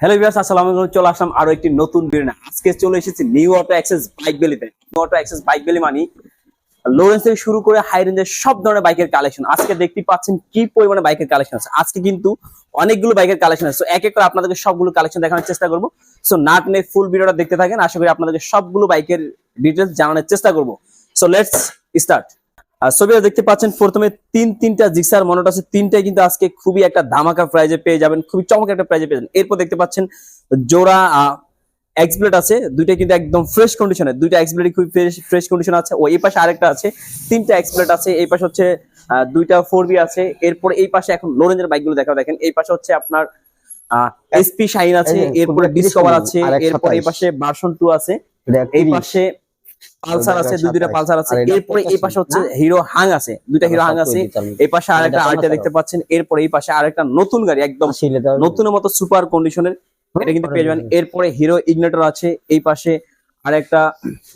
Hello viewers আসসালামু আলাইকুম। চলে আসলাম আরও একটি নতুন ভিডিও নিয়ে। আজকে চলে এসেছি নিউ অটো অ্যাক্সেস বাইক বেলিতে নিউ অটো অ্যাক্সেস বাইক বেলি মানে লোরেন্স থেকে শুরু করে হাই রেঞ্জের সব ধরনের বাইকের কালেকশন আজকে দেখতে পাচ্ছেন কি পরিমাণে বাইকের কালেকশন আছে। আজকে কিন্তু অনেকগুলো বাইকের কালেকশন আছে। এক এক করে আপনাদেরকে সবগুলো কালেকশন দেখানোর চেষ্টা করব। সো নাট নে ফুল ভিডিওটা দেখতে থাকেন। আশা করি আপনাদেরকে সবগুলো বাইকের ডিটেলস জানানোর চেষ্টা করব। সো লেটস স্টার্ট আর দেখতে পাচ্ছেন প্রথমে তিন তিনটা জিক্সার মনোট আছে। তিনটাই কিন্তু আজকে খুবই একটা ধামাকা প্রাইজে পেয়ে যাবেন খুবই চমৎকার একটা প্রাইজে পেয়ে যাবেন। এরপর দেখতে পাচ্ছেন জোড়া এক্সপ্লেট আছে। দুইটা কিন্তু একদম ফ্রেশ কন্ডিশনে দুইটা এক্সপ্লেট খুবই ফ্রেশ ফ্রেশ কন্ডিশন আছে। ও এই পাশে আরেকটা আছে তিনটা এক্সপ্লেট আছে। এই পাশে হচ্ছে দুইটা ফোর বি আছে। এরপর এই পাশে এখন লোরেঞ্জের বাইকগুলো দেখা দেখেন। এই পাশে হচ্ছে আপনার এসপি শাইন আছে। এরপরে ডিসকভার আছে। এরপর এই 27 পাশে ভার্সন টু আছে। এই 30 পাশে পালসার আছে দুই দুইটা পালসার আছে। এরপরে এই পাশে হচ্ছে হিরো হাং আছে দুইটা হিরো হাং আছে। এই পাশে আরেকটা 15 দেখতে পাচ্ছেন এরপরে এই পাশে আরেকটা নতুন গাড়ি একদম নতুনের মতো সুপার কন্ডিশনের। এটা কিন্তু পেয়ে যাবেন। এরপরে হিরো ইগনেটর আছে এই পাশে আরেকটা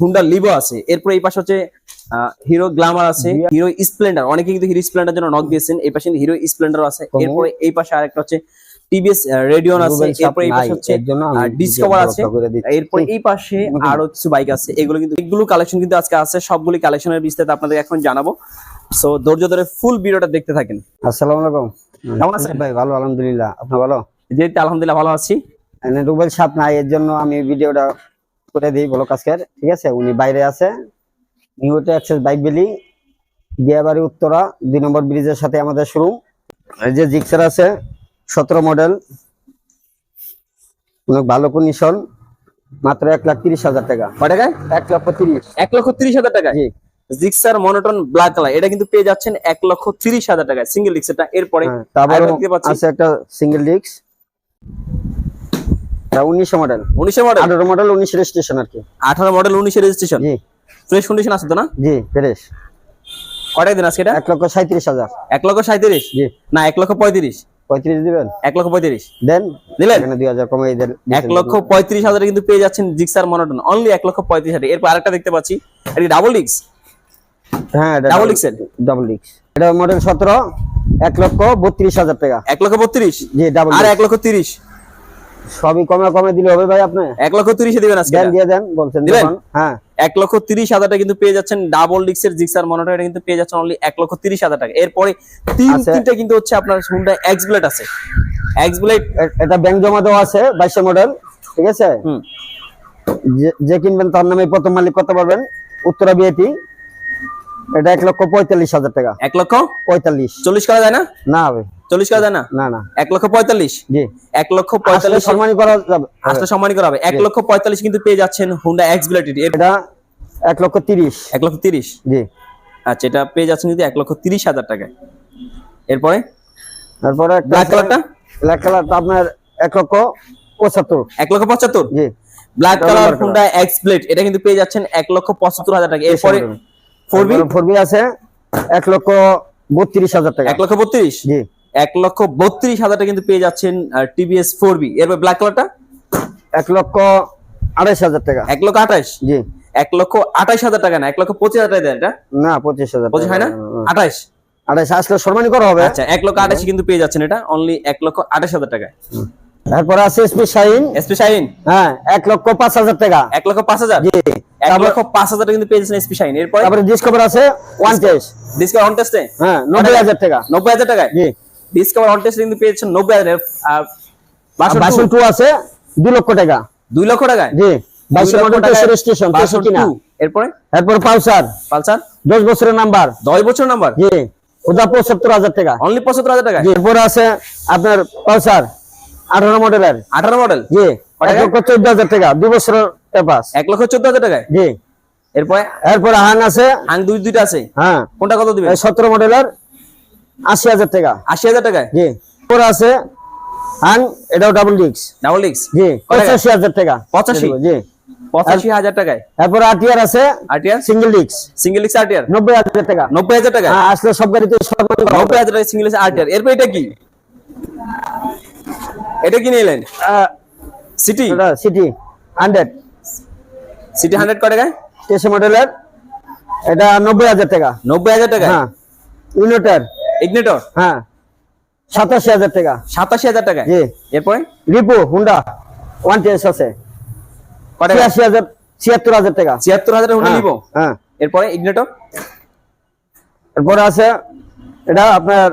হুন্ডা লিভো আছে। এরপরে এই পাশে হচ্ছে হিরো গ্লামার আছে হিরো স্প্লেন্ডার। অনেকে কিন্তু হিরো স্প্লেন্ডার জন্য নক দিয়েছেন এই পাশে হিরো স্প্লেন্ডার আছে। এরপরে এই পাশে আরেকটা হচ্ছে টিভিএস রেডিয়ন আছে এরপরে এই পাশে হচ্ছে ডিসকভার আছে। এরপর এই পাশে আরও কিছু বাইক আছে এগুলো কিন্তু এগুলো কালেকশন কিন্তু আজকে আছে সবগুলি কালেকশনের বিস্তারিত আপনাদের এখন জানাব। সো ধৈর্য ধরে ফুল ভিডিওটা দেখতে থাকেন। আসসালামু আলাইকুম। কেমন আছেন? ভাই ভালো আলহামদুলিল্লাহ। আপনি ভালো? যেহেতু আলহামদুলিল্লাহ ভালো আছি। রুবেল সাপ নাই এর জন্য আমি ভিডিওটা করে দিই বলো আজকের ঠিক আছে? উনি বাইরে আছে নিউটে অ্যাক্সেস বাইক বেলি বিয়াবাড়ি উত্তরা দুই নম্বর ব্রিজের সাথে আমাদের শোরুম এই যে জিক্সার আছে সতেরো মডেল অনেক ভালো কন্ডিশন মাত্র এক লাখ তিরিশ হাজার টাকা। কয় টাকায় এক লক্ষ তিরিশ। এক লক্ষ তিরিশ হাজার টাকা জি। জিক্সার মনোটন ব্ল্যাক কালার এটা কিন্তু পেয়ে যাচ্ছেন এক লক্ষ তিরিশ হাজার টাকায় সিঙ্গেল এটা এরপরে হ্যাঁ, তারপরে। আছে একটা সিঙ্গেল ডিস্ক উনিশশো মডেল আঠারো মডেল উনিশ রেজিস্ট্রেশন আর কি। আঠারো মডেল উনিশের রেজিস্ট্রেশন জি। ফ্রেশ কন্ডিশন আছে তো না? জি ফ্রেশ কয়টায় দিন আজকে এটা? এক লক্ষ সাঁত্রিশ হাজার। এক লক্ষ সাঁত্রিশ জি। না এক লক্ষ পঁয়ত্রিশ। পঁয়ত্রিশ দিবেন? এক লক্ষ পঁয়ত্রিশ। দেন? দিলেন? এখানে দুই হাজার কমে দেন এক লক্ষ পঁয়ত্রিশ হাজারে কিন্তু পেয়ে যাচ্ছেন জিক্সার মনোটন। অনলি এক লক্ষ পঁয়ত্রিশ হাজার। এরপর আরেকটা দেখতে পাচ্ছি। এটা ডাবল ডিক্স হ্যাঁ ডাবল ডিক্স ডাবল ডিক্স এটা মডেল সতেরো এক লক্ষ বত্রিশ হাজার টাকা। এক লক্ষ বত্রিশ? জি ডাবল আর এক লক্ষ তিরিশ? সবই কমে কমে দিলে হবে ভাই আপনি? এক লক্ষ তিরিশে দিবেন আজকে দিয়ে দেন বলছেন? যখন হ্যাঁ। এক লক্ষ তিরিশ হাজারটা কিন্তু পেয়ে যাচ্ছেন ডাবল ডিক্সের জিক্সার মনোটর এটা কিন্তু পেয়ে যাচ্ছেন অনলি এক লক্ষ তিরিশ হাজার টাকা। এরপরে তিন। তিনটা কিন্তু হচ্ছে আপনার হুন্ডা এক্স ব্লেড আছে। এক্স ব্লেড এটা ব্যাংক জমা দেওয়া আছে বাইশে মডেল ঠিক আছে? হুম। যে- কিনবেন তার নামে প্রথম মালিক করতে পারবেন উত্তরা বিএটি এটা এক লক্ষ পঁয়তাল্লিশ হাজার টাকা। এক লক্ষ? পঁয়তাল্লিশ। চল্লিশ করা যায় না? না হবে চল্লিশ করা যায় না? না না। এক লক্ষ পঁয়তাল্লিশ? জি। এক লক্ষ পঁয়তাল্লিশ সম্মানী করা যাবে। আসলে সম্মানী করা হবে। এক লক্ষ পঁয়তাল্লিশ কিন্তু পেয়ে যাচ্ছেন হুন্ডা এক্স ব্লেড এটা এক লক্ষ তিরিশ। এক লক্ষ তিরিশ? জি। আচ্ছা এটা পেয়ে যাচ্ছেন কিন্তু এক লক্ষ তিরিশ হাজার টাকায়। এরপরে? তারপরে ব্ল্যাক কালারটা ব্ল্যাক কালারটা আপনার এক লক্ষ পঁচাত্তর। এক লক্ষ পঁচাত্তর? জি। Black colour Honda X Blade এটা কিন্তু পেয়ে যাচ্ছেন এক লক্ষ পঁচাত্তর হাজার টাকা। এরপরে ফোর বি আছে এক লক্ষ বত্রিশ হাজার টাকা এক লক্ষ বত্রিশ জি এক লক্ষ বত্রিশ হাজারটা কিন্তু পেয়ে যাচ্ছেন টিভিএস ফোর বি এরপর ব্ল্যাক কালারটা এক লক্ষ আড়াইশ হাজার টাকা এক লক্ষ আঠাশ জি এক লক্ষ আঠাশ হাজার টাকা না এক লক্ষ পঁচিশ হাজার টাকা দেন এটা না পঁচিশ হাজার পঁচিশ হয় না। আঠাশ আড়াইশ আসলে সম্মানী করা হবে আচ্ছা এক লক্ষ আঠাশ কিন্তু পেয়ে যাচ্ছেন এটা অনলি এক লক্ষ আঠাশ হাজার টাকায় তারপরে আছে এসপি শাইন এসপি শাইন হ্যাঁ এক লক্ষ পাঁচ হাজার টাকা এক লক্ষ পাঁচ হাজার জি এক লক্ষ পাঁচ হাজার কিন্তু পেয়ে এসপি শাইন এরপর তারপরে ডিসকভার আছে ওয়ান টেস্ট ডিসকাউন্ট অন টেস্টে হ্যাঁ নব্বই হাজার টাকা। নব্বই হাজার টাকায়? জি। ডিসকাউন্ট অন টেস্টে কিন্তু পেয়ে নব্বই হাজার। আর বাসন বাসন টু আছে দুই লক্ষ টাকা। দুই লক্ষ টাকায়? জি বাইশ দুই লক্ষ মডেল টাকায় স্টেশন বাসন তেষট্টি না two। এরপরে? এরপর পালসার। পালসার? দশ বছরের নাম্বার দশ বছর নাম্বার জি ওটা পঁচাত্তর হাজার টাকা। অনলি পঁচাত্তর হাজার টাকায়? জি এরপরে আছে আপনার পালসার আঠারো মডেলের। আঠারো মডেল? জি কয় এক টাকা? লক্ষ চোদ্দ হাজার টাকা। দুই বছরের এক লক্ষ চোদ্দ হাজার টাকায়? জি। এরপরে? এরপরে হাং আছে। আং দুই দুইটা আছে? হ্যাঁ। কোনটা কত দিবেন? সতেরো মডেলের আশি হাজার টাকা। আশি হাজার টাকায়? জি। আছে হাং এটাও ডাবল ডিক্স ডাবল ডিক্স জি টাকা? পঁচাশি হাজার টাকা। পঁচাশি? জি। পঁচাশি হাজার টাকায়? এরপরে আটিয়ার আছে আরটিআর সিঙ্গেল ডিক্স সিঙ্গেল এক্স আরটিআর নব্বই হাজার টাকা। নব্বই হাজার টাকায়? হ্যাঁ, আসলে সব গাড়িতে। নব্বই হাজার টাকা সিঙ্গেল এক্স এরপর এটা কি? এটা কি নিলেন? CT CT hundred CT hundred কয় টাকায় তেইশ মডেলের এটা নব্বই হাজার টাকা। নব্বই হাজার টাকায়? হ্যাঁ। ইউনিটার ইগনেটর হ্যাঁ। সাতাশি হাজার টাকা। সাতাশি হাজার টাকায়? জি। এরপরে? রিপো হুন্ডা ওয়ান টেস আছে। ছিয়াশি হাজার ছিয়াত্তর হাজার টাকা। ছিয়াত্তর হাজার হুন্ডা নিব হ্যাঁ। এরপরে ইগনেটর এরপরে আছে এটা আপনার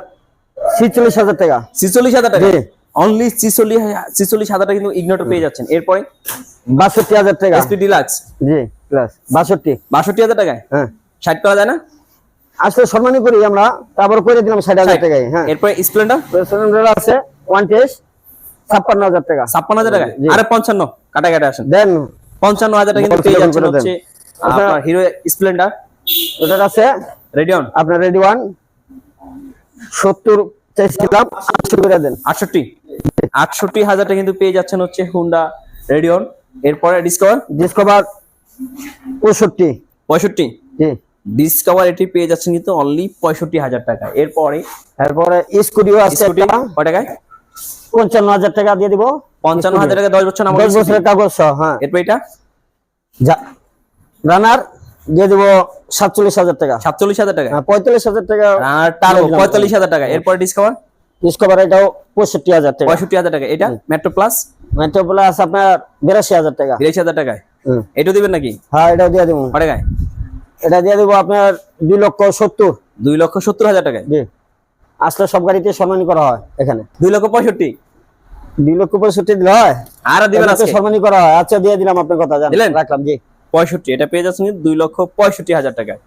ছিচল্লিশ হাজার টাকা। ছিচল্লিশ হাজার টাকা জি। অনলি ছিচল্লিশ ছিচল্লিশ হাজার টাকা কিন্তু ইগনেটর পেয়ে যাচ্ছেন। এরপরে বাষট্টি হাজার টাকা। এসপি ডিলাক্স জি প্লাস বাষট্টি। বাষট্টি হাজার টাকায়? হ্যাঁ। ষাট করা যায় না? আসলে সম্মানই করি আমরা তারপর করে দিলাম ষাট হাজার টাকায় হ্যাঁ। এরপরে স্প্লেন্ডার প্রেসিডেন্টের আছে ওয়ান ছাপ্পান্ন হাজার টাকা। ছাপ্পান্ন হাজার টাকায়? জি। আরে পঞ্চান্ন কাটা কাটা আসেন। দেন। পঞ্চান্ন হাজার টাকা কিন্তু পেয়ে যাচ্ছেন হচ্ছে আচ্ছা। আপনার হিরো স্প্লেন্ডার ওটার আছে রেডিয়ন আপনার রেডি ওয়ান সত্তর চাইছিলাম আটশো করে দেন। আটষট্টি। আটষট্টি হাজার টাকা কিন্তু পেয়ে যাচ্ছেন হচ্ছে হুন্ডা রেডিয়ন এরপরে ডিসকভার ডিসকভার পঁয়ষট্টি। পঁয়ষট্টি? ডিসকভার এটি পেয়ে যাচ্ছেন কিন্তু অনলি পঁয়ষট্টি হাজার টাকা। এরপরে? তারপরে স্কুটিও আছে কয় টাকায়? পঞ্চান্ন হাজার টাকা দিয়ে দিব। পঞ্চান্ন হাজার টাকা দশ বছর দশ বছরের কাগজ হ্যাঁ। এরপর এটা? রানার দিয়ে দিব সাতচল্লিশ হাজার টাকা। সাতচল্লিশ হাজার টাকা। হ্যাঁ, পঁয়তাল্লিশ হাজার টাকা। পঁয়তাল্লিশ হাজার টাকা। এরপর ডিসকভার ডিসকভার এটাও পঁয়ষট্টি হাজার টাকা। পঁয়ষট্টি হাজার টাকা। এটা মেট্রো প্লাস মেট্রো প্লাস আপনার বিরাশি হাজার টাকা। বিরাশি হাজার টাকায়। এটাও দিবেন নাকি? হ্যাঁ এটাও দিয়ে দিব। কয় টাকায় এটা দিয়ে দিব আপনার দুই লক্ষ সত্তর। দুই লক্ষ সত্তর হাজার টাকায়? জি। আসলে সব গাড়িতে সম্মানী করা হয় এখানে। দুই লক্ষ পঁয়ষট্টি? দুই লক্ষ পঁয়ষট্টি দিলে হয়? আর দিবেন আজকে? সম্মানী করা হয়। আচ্ছা দিয়ে দিলাম আপনার কথা জান। দিলেন? রাখলাম জি। পঁয়ষট্টি এটা পেয়ে যাচ্ছেন দুই লক্ষ পঁয়ষট্টি হাজার টাকায়।